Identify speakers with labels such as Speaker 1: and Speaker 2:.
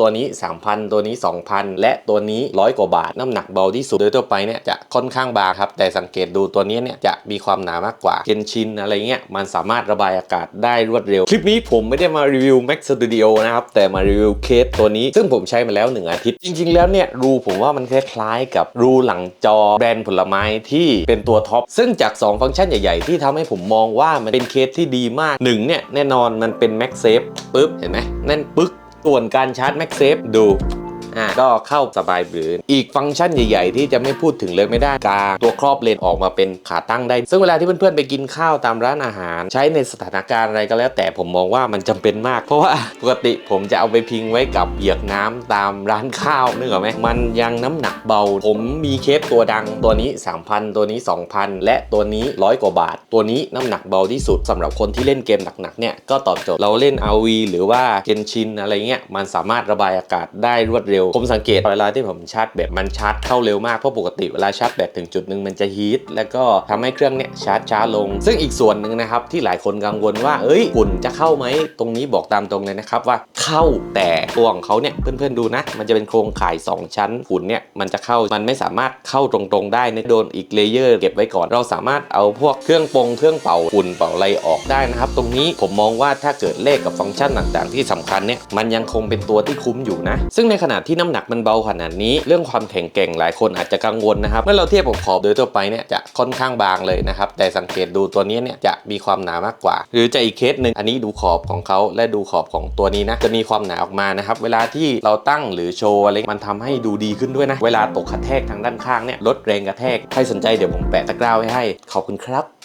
Speaker 1: ตัวนี้ 3,000 ตัวนี้ 2,000 และตัวนี้ร้อยกว่าบาท น้ำหนักเบาที่สุดโดยทั่วไปเนี่ยจะค่อนข้างบางครับ แต่สังเกตดูตัวนี้เนี่ยจะมีความหนามากกว่าเกนชินอะไรเงี้ยมันสามารถระบายอากาศได้รวดเร็ว คลิปนี้ผมไม่ได้มารีวิว Mac Studio นะครับ แต่มารีวิวเคสตัวนี้ ซึ่งผมใช้มาแล้ว 1 อาทิตย์ จริง ๆ แล้วเนี่ยรูผมว่ามันคล้ายๆ กับรูหลังจอแบรนด์ผลไม้ที่เป็นตัวท็อปซึ่งจาก 2 ฟังก์ชันใหญ่ ๆ ที่ทำให้ผมมองว่ามันเป็นเคสที่ดีมากหนึ่งเนี่ยแน่นอนมันเป็น MagSafe ปึ๊บเห็นไหมแน่นปึ๊ก ส่วนการชาร์จแม็กเซฟดู อะก็เข้าสบายบืนอีกฟังก์ชันใหญ่ ๆ ที่จะไม่พูดถึงเลยไม่ได้กางตัวครอบเลนออกมาเป็นขาตั้งได้ ซึ่งเวลาที่เพื่อนๆไปกินข้าวตามร้านอาหาร ใช้ในสถานการณ์อะไรก็แล้ว แต่ผมมองว่ามันจำเป็นมาก เพราะว่าปกติผมจะเอาไปพิงไว้กับเหยือกน้ำตามร้านข้าวนึกออกไหมมันยังน้ำหนักเบา ผมมีเคสตัวดังตัวนี้ 3,000 ตัวนี้ 2,000 และตัวนี้ร้อยกว่าบาท ตัวนี้น้ำหนักเบาที่สุดสำหรับคนที่เล่นเกมหนักๆเนี่ยก็ตอบโจทย์เราเล่น RV หรือว่าเกนชินอะไรเงี้ยมันสามารถระบายอากาศได้รวดเร็วผมสังเกตเวลาที่ผมชาร์จแบตมันชาร์จเข้าเร็วมาก เพราะปกติเวลาชาร์จแบตถึงจุดหนึ่งมันจะฮีทแล้วก็ทำให้เครื่องเนี่ยชาร์จช้าลง ซึ่งอีกส่วนหนึ่งนะครับที่หลายคนกังวลว่า เอ้ยฝุ่นจะเข้าไหมตรงนี้บอกตามตรงเลยนะครับว่าเข้าแต่ตัวของเขาเนี่ยเพื่อนๆดูนะ มันจะเป็นโครงข่าย 2 ชั้นฝุ่นเนี่ยมันจะเข้ามันไม่สามารถเข้าตรงๆได้นโดนอีกเลเยอร์เก็บไว้ก่อนเราสามารถเอาพวกเครื่องปงเครื่องเป่าฝุ่นเป่าอะไรออกได้นะครับ ตรงนี้ผมมองว่าถ้าเกิดเลขกับฟังก์ชันต่างๆ ที่สำคัญเนี่ยมันยังคงเป็นตัวที่คุ้มอยู่นะ ซึ่งในขณะที่น้ำหนักมันเบาขนาดนี้ เรื่องความแข็งแกร่งหลายคนอาจจะกังวลนะครับ เมื่อเราเทียบกับขอบโดยทั่วไปเนี่ยจะค่อนข้างบางเลยนะครับ แต่สังเกตดูตัวนี้เนี่ยจะมีความหนามากกว่า หรือจะอีกเคสหนึ่งอันนี้ดูขอบของเขาและดูขอบของตัวนี้นะจะมีความหนาออกมานะครับ เวลาที่เราตั้งหรือโชว์อะไรมันทำให้ดูดีขึ้นด้วยนะ เวลาตกกระแทกทางด้านข้างเนี่ยลดแรงกระแทกใครสนใจเดี๋ยวผมแปะตะกร้าไว้ให้ขอบคุณครับ